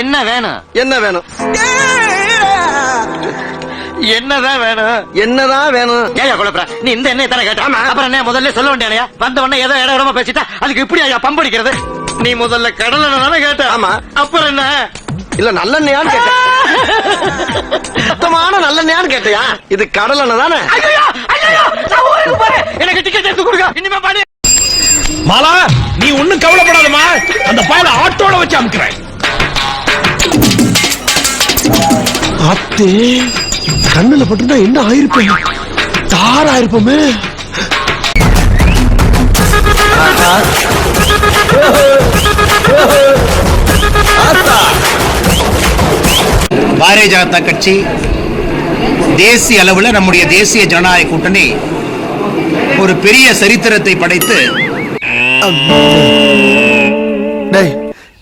என்ன வேணும்? என்ன வேணும்? என்னதான் வேணும்? என்னதான் வேணும்? ஏயா குழப்பற. நீ இந்த எண்ணெய் தானே கேட்ட? அப்புறம் என்ன முதல்ல சொல்ல வேண்டியா வந்த உடனே ஏதோ இடம் இடமா பேசிட்டா அதுக்கு இப்படி ஐயா பம்படிக்கிறது நீ முதல்ல கடலை தானே கேட்ட? ஆமா. அப்புறம் என்ன? இல்ல நல்லெண்ணெயான்னு கேட்டேன். சுத்தமான நல்லெண்ணெயான்னு கேட்டியா? இது கடல் எண்ணெய் தானே எனக்கு டிக்கெட் எடுத்து கொடுங்க. இனிமே பாடி மாலா நீ ஒண்ணும் கவலைப்படாதமா அந்த பயல ஆட்டோட வச்சு அமுக்குறேன். அத்தே கண்ணுல பட்டுனா என்ன ஆயிருப்பேன் தார் ஆயிருப்போமே பாரதிய ஜனதா கட்சி தேசிய அளவில் நம்முடைய தேசிய ஜனநாயக கூட்டணி ஒரு பெரிய சரித்திரத்தை படைத்து டேய்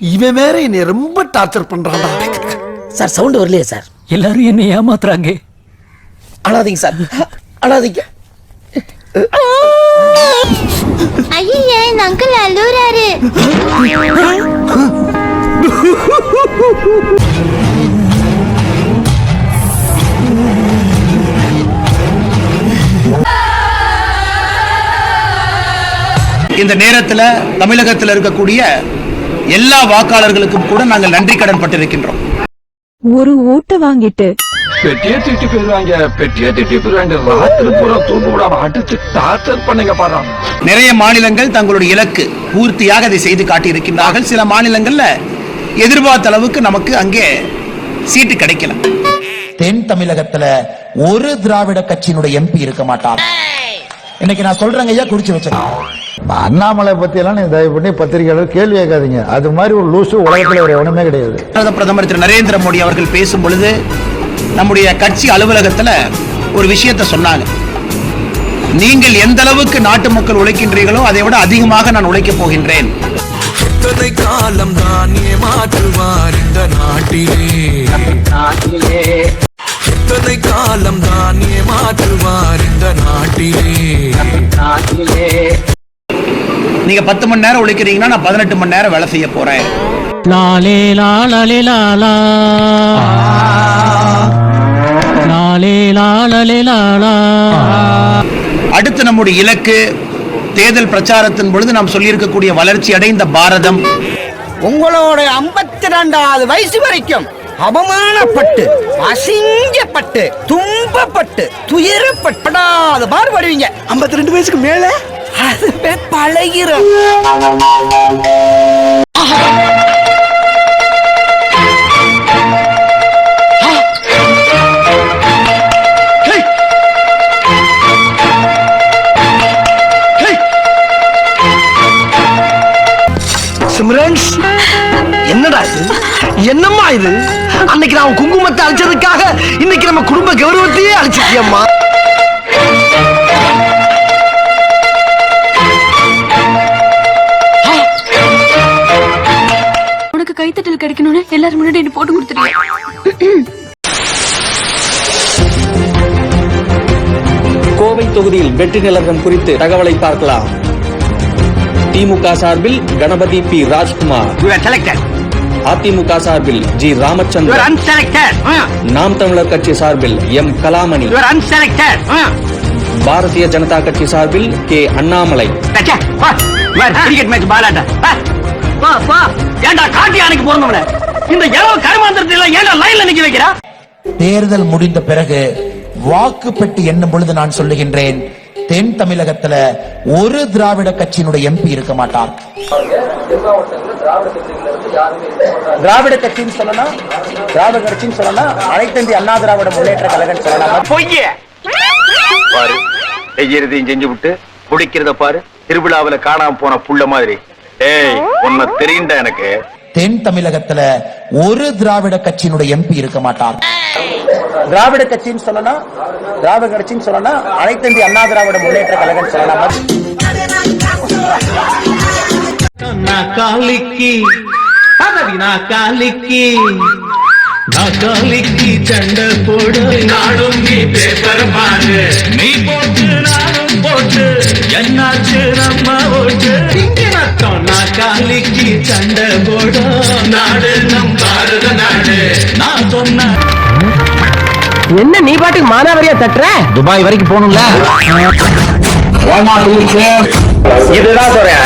இவன் வேற என்னை ரொம்ப டார்ச்சர் பண்றான்டா. சார் சவுண்ட் வரலையே சார். எல்லாரும் என்ன ஏமாத்துறாங்க. அழாதீங்க சார். அழாதீங்க. ஐயா இந்த அங்கிள் அழுறாரு இந்த நேரத்தில் தமிழகத்தில் இருக்கக்கூடிய எல்லா வாக்காளர்களுக்கும் கூட நாங்கள் நன்றி கடன் பட்டிருக்கின்றோம். ஒரு ஓட்டை வாங்கிட்டு. பெட்டியே திட்டி போயிருவாங்க பெட்டியே திட்டி போயிருவாங்க ராத்திரி பூரா தூங்க விடாம அடிச்சு டார்ச்சர் பண்ணுங்க பாரு. நிறைய மாநிலங்கள் தங்களுடைய இலக்கு பூர்த்தியாக அதை செய்து காட்டியிருக்கின்றார்கள். சில மாநிலங்கள்ல எதிர்பார்த்த அளவுக்கு நமக்கு அங்கே சீட்டு கிடைக்கல. தென் தமிழகத்துல ஒரு திராவிட கட்சியினுடைய எம்பி இருக்க மாட்டார் இன்னைக்கு நான் சொல்றேங்க ஐயா குறிச்சு வச்சிருக்கேன் அண்ணாமலை பத்தி எல்லாம் நீங்க தயவு பண்ணி பத்திரிகையாளர் கேள்வி கேட்காதீங்க. அது மாதிரி ஒரு லூசு உலகத்துல ஒரு எவனுமே கிடையாது. பாரத பிரதமர் திரு நரேந்திர மோடி அவர்கள் பேசும் பொழுது நம்முடைய கட்சி அலுவலகத்துல ஒரு விஷயத்தை சொன்னாங்க. நீங்கள் எந்த அளவுக்கு நாட்டு மக்கள் உழைக்கின்றீர்களோ அதை விட அதிகமாக நான் உழைக்கப் போகின்றேன். எத்தனை காலம் தான் ஏமாற்றுவார் இந்த நாட்டிலே. எத்தனை காலம் தான் நீங்க பத்து மணி நேரம் உழைக்கிறீங்கன்னா நான் பதினெட்டு மணி நேரம் வேலை செய்ய போறேன். லாலே லாலே லாலா லாலே லாலே லாலா அடுத்து நம்முடைய இலக்கு தேர்தல் பிரச்சாரத்தின் பொழுது நாம் சொல்லியிருக்கக்கூடிய வளர்ச்சி அடைந்த பாரதம். உங்களோட ஐம்பத்தி ரெண்டாவது வயசு வரைக்கும் அவமானப்பட்டு அசிங்கப்பட்டு துன்பப்பட்டு துயரப்பட்டு பாடுபடுவீங்க ஐம்பத்தி ரெண்டு வயசுக்கு மேல? அதுவே பழகிரும் சிம்ரன்ஸ் என்னடா இது? என்னம்மா இது? அன்னைக்கு நான் குங்குமத்தை அழிச்சதுக்காக இன்னைக்கு நம்ம குடும்ப கௌரவத்தையே அழிச்சிட்டியம்மா. கோவை தொகுதியில் வெற்றி நிலவரம் குறித்து தகவலை பார்க்கலாம். திமுக சார்பில் கணபதி பி. ராஜ்குமார். அதிமுக சார்பில் ஜி. ராமச்சந்திரன். நாம் தமிழர் கட்சி சார்பில் எம். கலாமணி. பாரதிய ஜனதா கட்சி சார்பில் கே. அண்ணாமலை. கிரிக்கெட் மேட்ச் பாலாட்ட. ஏன்டா காட்டி அணைக்கு போறவங்கள இந்த இரவு கருமாந்திரத்துல ஏன்டா லைன்ல நிக்க வைக்கிறா? தேர்தல் முடிந்த பிறகு வாக்கு பெட்டி எண்ணும் பொழுது நான் சொல்லுகின்றேன் தென் தமிழகத்துல ஒரு திராவிட கட்சியினுடைய எம்பி இருக்க மாட்டார். திராவிட கட்சின்னு சொல்லலாம் திராவிட கட்சின்னு சொல்லலாம் அனைத்து இந்திய அண்ணா திராவிட முன்னேற்ற கழகம் சொல்லலாம் பொய்ய. பாரு செய்யறதையும் செஞ்சு விட்டு குடிக்கிறத பாரு திருவிழாவுல காணாம போன புள்ள மாதிரி. டேய் உன்னை தெரியுண்டா எனக்கு. தென் தமிழகத்துல ஒரு திராவிட கட்சியினுடைய எம்பி இருக்க மாட்டார். திராவிட கட்சின்னு சொல்லலாம் திராவிட கட்சின்னு சொல்லலாம் அனைத்து இந்திய அண்ணா திராவிட முன்னேற்ற கழகம் சொல்லலாம் காலிக்கு பதவி காலிக்கு காலிக்கு சண்டை போடு நாடும் நீ பேப்பர் பாரு நீ போட்டு காலிக்கு சண்டை போடும் நாடு நம் பாரத நாடு. நான் சொன்ன என்ன நீ பாட்டுக்கு மானாவரியா தட்டுற? துபாய் வரைக்கும் போகணும்ல. இதுதான் சொல்றேன்